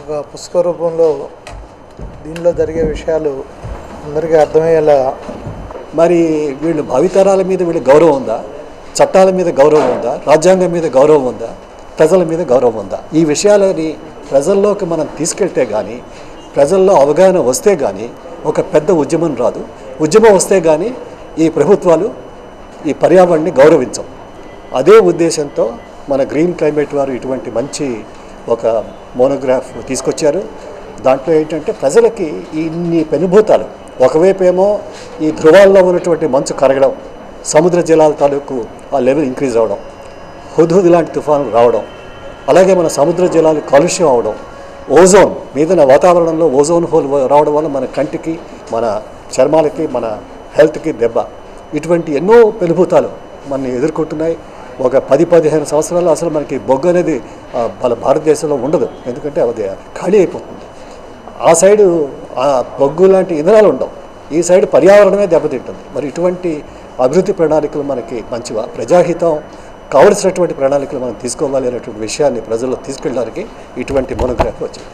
ఒక పుస్తక రూపంలో దీనిలో జరిగే విషయాలు అందరికీ అర్థమయ్యేలా మరి వీళ్ళు భావితరాల మీద వీళ్ళు గౌరవం ఉందా? చట్టాల మీద గౌరవం ఉందా? రాజ్యాంగం మీద గౌరవం ఉందా? ప్రజల మీద గౌరవం ఉందా? ఈ విషయాలని ప్రజల్లోకి మనం తీసుకెళ్తే కానీ ప్రజల్లో అవగాహన వస్తే కానీ ఒక పెద్ద ఉద్యమం రాదు. ఉద్యమం వస్తే కానీ ఈ ప్రభుత్వాలు ఈ పర్యావరణాన్ని గౌరవించం అదే ఉద్దేశంతో మన గ్రీన్ క్లైమేట్ వారు ఇటువంటి మంచి ఒక మోనోగ్రాఫ్ తీసుకొచ్చారు. దాంట్లో ఏంటంటే ప్రజలకి ఇన్ని పెనుభూతాలు. ఒకవైపు ఏమో ఈ ధృవాల్లో ఉన్నటువంటి మంచు కరగడం సముద్ర జలాల తాలూకు ఆ లెవెల్ ఇంక్రీజ్ అవడం హుద్హుద్ లాంటి తుఫాను రావడం అలాగే మన సముద్ర జలాలు కాలుష్యం అవడం ఓజోన్ మీదన వాతావరణంలో ఓజోన్ హోల్ రావడం వల్ల మన కంటికి మన చర్మాలకి మన హెల్త్కి దెబ్బ. ఇటువంటి ఎన్నో పెనుభూతాలు మనని ఎదుర్కొంటున్నాయి. ఒక పది పదిహేను సంవత్సరాలు అసలు మనకి బొగ్గు అనేది మన భారతదేశంలో ఉండదు. ఎందుకంటే అది ఖాళీ అయిపోతుంది. ఆ సైడు ఆ బొగ్గు లాంటి ఇంధనాలు ఉండవు. ఈ సైడ్ పర్యావరణమే దెబ్బతింటుంది. మరి ఇటువంటి అభివృద్ధి ప్రణాళికలు మనకి మంచివా? ప్రజాహితం కావలసినటువంటి ప్రణాళికలు మనం తీసుకోవాలి అనేటువంటి విషయాన్ని ప్రజల్లో తీసుకెళ్ళడానికి ఇటువంటి మోనోగ్రాఫ్ వచ్చింది.